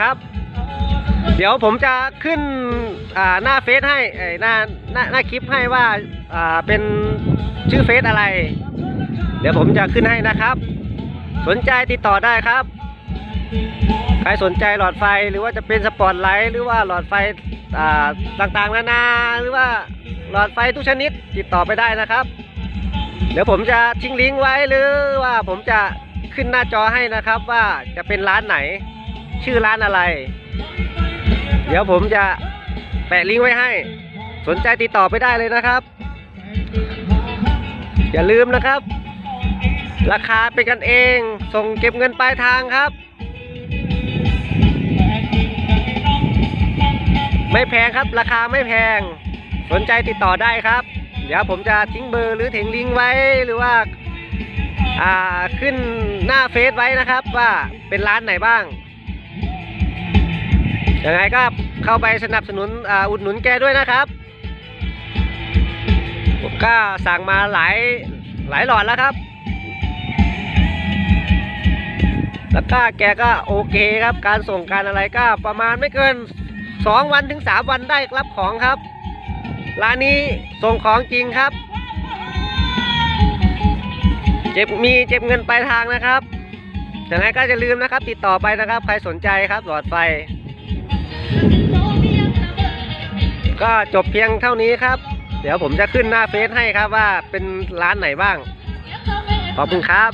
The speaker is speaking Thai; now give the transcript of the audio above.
ครับ เดี๋ยวผมจะขึ้นหน้าเฟซให้หน้าหน้าหน้าคลิปให้ว่าเป็นชื่อเฟซอะไร เดี๋ยวผมจะขึ้นให้นะครับ สนใจติดต่อได้ครับ ใครสนใจหลอดไฟหรือว่าจะเป็นสปอตไลท์หรือว่าหลอดไฟต่างๆนานาหรือว่าหลอดไฟทุกชนิดติดต่อไปได้นะครับ เดี๋ยวผมจะทิ้งลิงก์ไว้หรือว่าผมจะขึ้นหน้าจอให้นะครับว่าจะเป็นร้านไหน ชื่อร้านอะไร เดี๋ยวผมจะแปะลิงก์ไว้ให้ สนใจติดต่อไปได้เลยนะครับ อย่าลืมนะครับ ราคาเป็นกันเอง ส่งเก็บเงินปลายทางครับ ไม่แพงครับ ราคาไม่แพง สนใจติดต่อได้ครับ เดี๋ยวผมจะทิ้งเบอร์หรือทิ้งลิงก์ไว้หรือว่าอ่าขึ้นหน้าเฟซไว้นะครับว่าเป็นร้านไหนบ้าง ยังไงก็เข้าไปสนับสนุนออุดหนุนแกด้วยนะครับ ผมก็สั่งมาหลายหลายหลอดแล้วครับ แล้วก็แกก็โอเคครับ การส่งการอะไรก็ประมาณไม่เกิน 2 วันถึง 3 วันได้รับของครับ ร้านนี้ส่งของจริงครับ เจ็บมีเจ็บเงินปลายทางนะครับยังไงก็จะลืมนะครับ ติดต่อไปนะครับ ใครสนใจครับหลอดไฟ ก็จบเพียงเท่านี้ครับ เดี๋ยวผมจะขึ้นหน้าเฟซให้ครับว่าเป็นร้านไหนบ้าง ขอบคุณครับ